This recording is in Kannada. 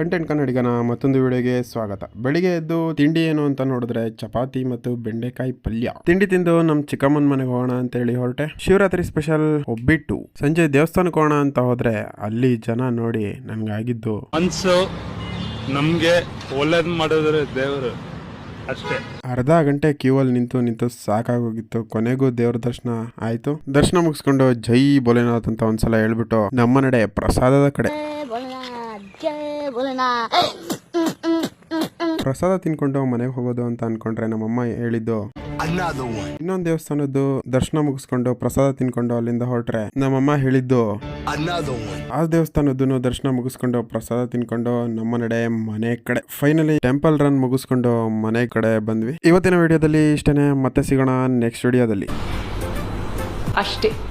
ಕಂಟೆಂಟ್ ಕನ್ನಡಿಗನ ಮತ್ತೊಂದು ವಿಡಿಯೋಗೆ ಸ್ವಾಗತ. ಬೆಳಿಗ್ಗೆ ಎದ್ದು ತಿಂಡಿ ಏನು ಅಂತ ನೋಡಿದ್ರೆ ಚಪಾತಿ ಮತ್ತು ಬೆಂಡೆಕಾಯಿ ಪಲ್ಯ. ತಿಂಡಿ ತಿಂದು ನಮ್ ಚಿಕ್ಕಮ್ಮನ ಮನೆಗೆ ಹೋಗೋಣ ಅಂತ ಹೇಳಿ ಹೊರಟೆ. ಶಿವರಾತ್ರಿ ಸ್ಪೆಷಲ್ ಒಬ್ಬಿಟ್ಟು. ಸಂಜೆ ದೇವಸ್ಥಾನಕ್ಕೆ ಹೋಗೋಣ ಅಂತ ಹೋದ್ರೆ ಅಲ್ಲಿ ಜನ ನೋಡಿ ನನ್ಗಾಗಿದ್ದು. ಮನ್ಸು ನಮ್ಗೆ ಒಳ್ಳೇದ್ ಮಾಡಿದ್ರೆ ದೇವರು ಅಷ್ಟೇ. ಅರ್ಧ ಗಂಟೆ ಕ್ಯೂ ಅಲ್ಲಿ ನಿಂತು ನಿಂತು ಸಾಕಾಗೋಗಿತ್ತು. ಕೊನೆಗೂ ದೇವ್ರ ದರ್ಶನ ಆಯ್ತು. ದರ್ಶನ ಮುಗಿಸ್ಕೊಂಡು ಜೈ ಭೋಲೆನಾಥ್ ಅಂತ ಒಂದ್ಸಲ ಹೇಳ್ಬಿಟ್ಟು ನಮ್ಮ ನಡೆ ಪ್ರಸಾದದ ಕಡೆ. ಪ್ರಸಾದ ತಿನ್ಕೊಂಡು ಮನೆಗೆ ಹೋಗೋದು ಅಂತ ಅನ್ಕೊಂಡ್ರೆ ನಮ್ಮಮ್ಮ ಹೇಳಿದ್ದು ಇನ್ನೊಂದು ದೇವಸ್ಥಾನದ್ದು ದರ್ಶನ ಮುಗಿಸ್ಕೊಂಡು ಪ್ರಸಾದ ತಿನ್ಕೊಂಡು ಅಲ್ಲಿಂದ ಹೊರಟ್ರೆ ನಮ್ಮಮ್ಮ ಹೇಳಿದ್ದು ಆ ದೇವಸ್ಥಾನದ್ದು ದರ್ಶನ ಮುಗಿಸ್ಕೊಂಡು ಪ್ರಸಾದ ತಿನ್ಕೊಂಡು ನಮ್ಮ ನಡೆ ಮನೆ ಕಡೆ ಫೈನಲಿ ಟೆಂಪಲ್ ರನ್ ಮುಗಿಸ್ಕೊಂಡು ಮನೆ ಕಡೆ ಬಂದ್ವಿ. ಇವತ್ತಿನ ವಿಡಿಯೋದಲ್ಲಿ ಇಷ್ಟನೇ ಮತ್ತೆ ಸಿಗೋಣ ನೆಕ್ಸ್ಟ್ ವಿಡಿಯೋದಲ್ಲಿ. ಅಷ್ಟೇ.